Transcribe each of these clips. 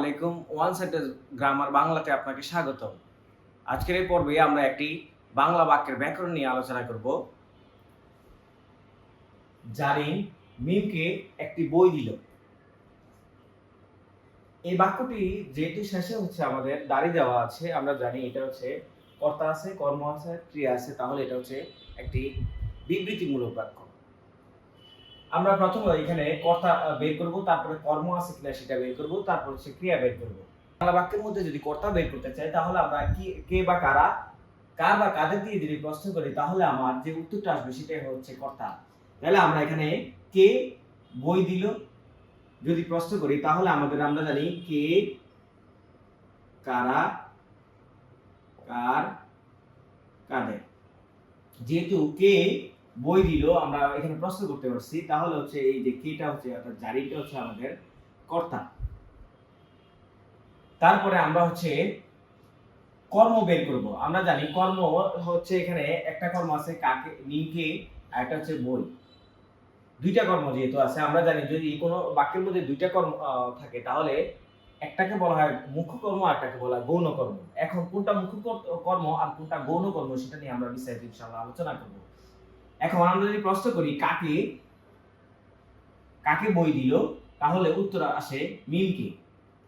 আলাইকুম। One sentence grammar বাংলাতে আপনাকে স্বাগতম। আজকের এই পর্বে আমরা একটি বাংলা বাক্যের ব্যাকরণ নিয়ে আলোচনা করব। জারিন মিমকে একটি বই দিল। এই বাক্যটি যেটি শেষে হচ্ছে আমাদের দাঁড়িয়ে দেওয়া আছে, আমরা জানি এটা হচ্ছে কর্তা আছে, কর্ম আছে, ক্রিয়া আছে, তাহলে এটা হচ্ছে একটি বিবৃতিমূলক বাক্য। আমরা প্রথমে এখানে কর্তা বের করব, তারপরে কর্ম আছে কিনা সেটা বের করব, তারপর হচ্ছে ক্রিয়া বের করব। বাংলা বাক্যের মধ্যে যদি কর্তা বের করতে চাই তাহলে আমরা কি, কে বা কারা, কার বা কাদের দিয়ে যদি প্রশ্ন করি, তাহলে আমার যে উত্তরটা আসবে সেটাই হচ্ছে কর্তা। তাহলে আমরা এখানে কে, বই দিল, যদি প্রশ্ন করি, তাহলে আমাদের আমরা জানি কে, কারা, কার, কাদের। যেহেতু কে বই দিল, আমরা এখানে প্রশ্ন করতে পারছি। তাহলে হচ্ছে এই যে কেটা হচ্ছে, অর্থাৎ জারিটা হচ্ছে আমাদের কর্তা। তারপরে আমরা হচ্ছে কর্ম বের করব। আমরা জানি কর্ম হচ্ছে এখানে একটা কর্ম আছে কাকে, নিমকে, আর একটা হচ্ছে বই। দুইটা কর্ম যেহেতু আছে, আমরা জানি যদি কোনো বাক্যের মধ্যে দুইটা কর্ম থাকে, তাহলে একটাকে বলা হয় মুখ্য কর্ম আর একটাকে বলা হয় গৌণ কর্ম এখন কোনটা মুখ্য কর- কর্ম আর কোনটা গৌণ কর্ম সেটা নিয়ে আমরা বিস্তারিত আলোচনা করব। এখন আমরা যদি প্রশ্ন করি, কাকে কাকে বই দিল, তাহলে উত্তর আসে মিমকে।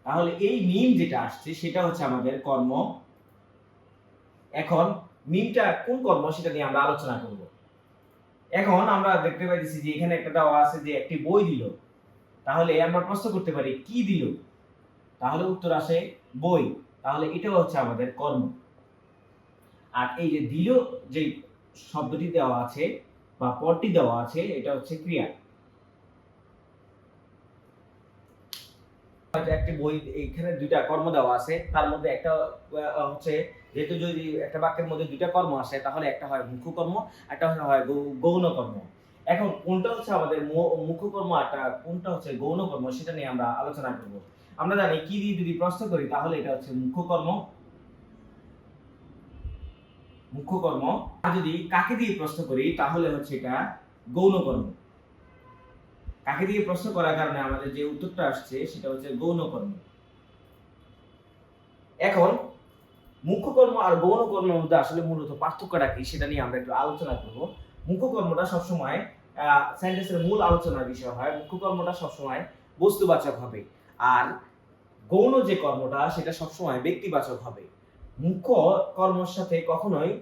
তাহলে এই মিম যেটা আসছে, সেটা হচ্ছে আমাদের কর্ম। এখন মিমটা কোন কর্ম, সেটা নিয়ে আমরা আলোচনা করব। এখন আমরা দেখতে পাইতেছি যে এখানে একটা দেওয়া আছে যে একটি বই দিল। তাহলে আমরা প্রশ্ন করতে পারি, কি দিল? তাহলে উত্তর আসে বই। তাহলে এটাও হচ্ছে আমাদের কর্ম। আর এই যে দিল যে শব্দটি দেওয়া আছে বা পদটি দেওয়া আছে, এটা হচ্ছে ক্রিয়া। একটি বই এখানে দুইটা কর্ম দেওয়া আছে, তার মধ্যে একটা হচ্ছে যেহেতু যদি একটা বাক্যের মধ্যে দুইটা কর্ম আসে, তাহলে একটা হয় মুখ্য কর্ম একটা হয় গৌণ কর্ম এখন কোনটা হচ্ছে আমাদের মুখ্য কর্ম আর একটা- কোনটা হচ্ছে গৌণ কর্ম সেটা নিয়ে আমরা আলোচনা করব। আমরা জানি কি দিয়ে যদি প্রশ্ন করি, তাহলে এটা হচ্ছে মুখ্য কর্ম মুখ্য কর্ম আর যদি কাকে দিয়ে প্রশ্ন করি, তাহলে হচ্ছে এটা গৌণ কর্ম কাকে দিয়ে প্রশ্ন করার কারণে আমাদের যে উত্তরটা আসছে, সেটা হচ্ছে গৌণ কর্ম এখন মুখ্য কর্ম আর গৌণ কর্মের মধ্যে আসলে মূলত পার্থক্যটা কি, সেটা নিয়ে আমরা একটু আলোচনা করব। মুখ্য কর্মটা সবসময় সেন্টেন্সের মূল আলোচনার বিষয় হয়। মুখ্য কর্মটা সবসময় বস্তুবাচক হবে। আর গৌণ যে কর্মটা, সেটা সবসময় ব্যক্তিবাচক হবে। মুখ্য কর্মের সাথে কখনোই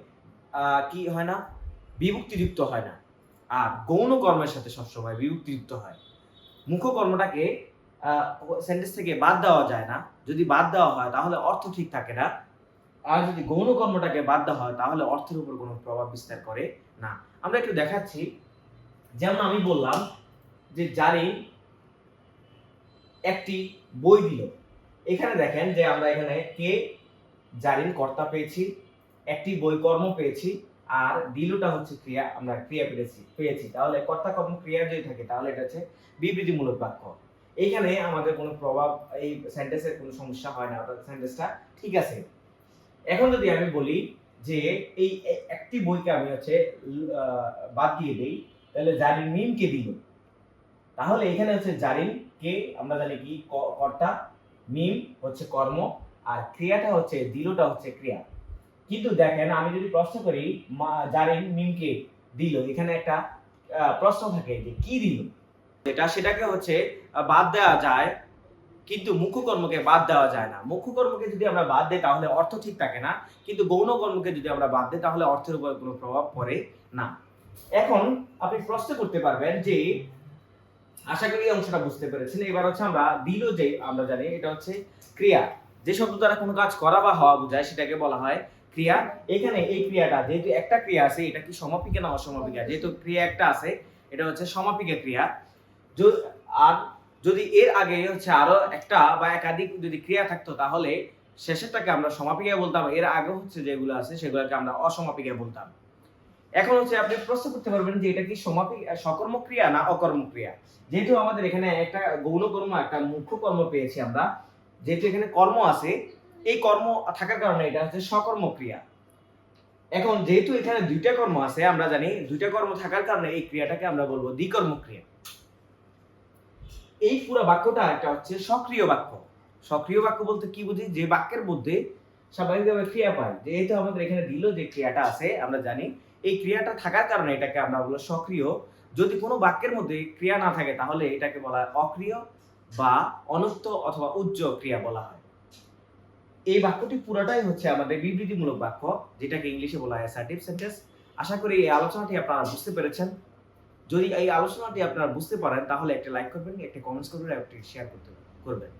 কি হয় না? বিভক্তিযুক্ত হয় না। আর গৌণ কর্মের সাথে সবসময় বিভক্তিযুক্ত হয়। মুখ্য কর্মটাকে সেন্টেন্স থেকে বাদ দেওয়া যায় না। যদি বাদ দেওয়া হয়, তাহলে অর্থ ঠিক থাকে না। আর যদি গৌণ কর্মটাকে বাদ দেওয়া হয়, তাহলে অর্থের উপর কোনো প্রভাব বিস্তার করে না। আমরা একটু দেখাচ্ছি। যেমন আমি বললাম যে জারি একটি বই দিল। এখানে দেখেন যে আমরা এখানে কে জারিন কর্তা পেয়েছি, একটি বই কর্ম পেয়েছি, আর দিলুটা হচ্ছে ক্রিয়া, আমরা ক্রিয়া পেয়েছি পেয়েছি। তাহলে কর্তা কর্ম ক্রিয়া যদি থাকে, তাহলে এটা হচ্ছে বিবৃতিমূলক বাক্য। এইখানে আমাদের কোনো প্রভাব, এই সেন্টেন্সের কোনো সমস্যা হয় না, অর্থাৎ সেন্টেন্সটা ঠিক আছে। এখন যদি আমি বলি যে এই একটি বইকে আমি হচ্ছে বাদ দিয়ে দেই, তাহলে জারিন মিমকে দিল। তাহলে এখানে হচ্ছে জারিন কে আমরা জানি কি, কর্তা, মিম হচ্ছে কর্ম আর ক্রিয়াটা হচ্ছে, দিলটা হচ্ছে ক্রিয়া। কিন্তু দেখেন, আমি যদি প্রশ্ন করি জারিন মিমকে দিল, এখানে একটা প্রশ্ন থাকে যে কি দিল? এটা সেটাকে হচ্ছে বাদ দেওয়া যায়, কিন্তু মুখ্য কর্মকে বাদ দেওয়া যায় না। মুখ্য কর্মকে যদি আমরা বাদ দিই, তাহলে অর্থ ঠিক থাকে না। কিন্তু গৌণ কর্মকে যদি আমরা বাদ দিই, তাহলে অর্থের উপর কোনো প্রভাব পড়ে না। এখন আপনি প্রশ্ন করতে পারবেন যে, আশা করি অংশটা বুঝতে পেরেছেন। এবার হচ্ছে আমরা দিল যে আমরা জানি, এটা হচ্ছে ক্রিয়া। যে শব্দ দ্বারা কোনো কাজ করা বা হওয়া বোঝায়, সেটাকে বলা হয় ক্রিয়া। এখানে এই ক্রিয়াটা, যেহেতু একটা ক্রিয়া আছে, এটা কি সমাপিকা না অসমাপিকা? যেহেতু ক্রিয়া একটা আছে, এটা হচ্ছে সমাপিকা ক্রিয়া। আর যদি এর আগে হচ্ছে আরও একটা বা একাধিক যদি ক্রিয়া থাকতো, তাহলে শেষেরটাকে আমরা সমাপিকা বলতাম, এর আগে হচ্ছে যেগুলো আছে, সেগুলোকে আমরা অসমাপিকা বলতাম। এখন হচ্ছে আপনি প্রশ্ন করতে পারবেন যে এটা কি সমাপি, সকর্ম ক্রিয়া না অকর্ম ক্রিয়া? যেহেতু আমাদের এখানে একটা গৌণ কর্ম একটা মুখ্য কর্ম পেয়েছি আমরা যেহেতু এখানে কর্ম আছে, এই কর্ম থাকার কারণে এটা হচ্ছে সকর্ম ক্রিয়া। এখন যেহেতু এখানে দুইটা কর্ম আছে, আমরা জানি দুইটা কর্ম থাকার কারণে এই ক্রিয়াটাকে আমরা বলব দ্বিকর্ম ক্রিয়া এই পুরো বাক্যটা একটা হচ্ছে সক্রিয় বাক্য। সক্রিয় বাক্য বলতে কি বুঝি? যে বাক্যের মধ্যে স্বাভাবিকভাবে ক্রিয়া পাই যেহেতু আমাদের এখানে দিল যে ক্রিয়াটা আছে, আমরা জানি এই ক্রিয়াটা থাকার কারণে এটাকে আমরা বলব সক্রিয়। যদি কোনো বাক্যের মধ্যে ক্রিয়া না থাকে, তাহলে এটাকে বলা হয় অক্রিয়। বা অনুক্ত অথবা উজ্জ ক্রিয়া বলা হয়। এই বাক্যটি পুরোটাই হচ্ছে আমাদের বিবৃতিমূলক বাক্য, যেটাকে ইংলিশে বলা হয় অ্যাসার্টিভ সেন্টেন্স আশা করি এই আলোচনাটি আপনারা বুঝতে পেরেছেন। যদি এই আলোচনাটি আপনারা বুঝতে পারেন, তাহলে একটা লাইক করবেন, একটা কমেন্টস করবেন একটা শেয়ার করতে করবেন।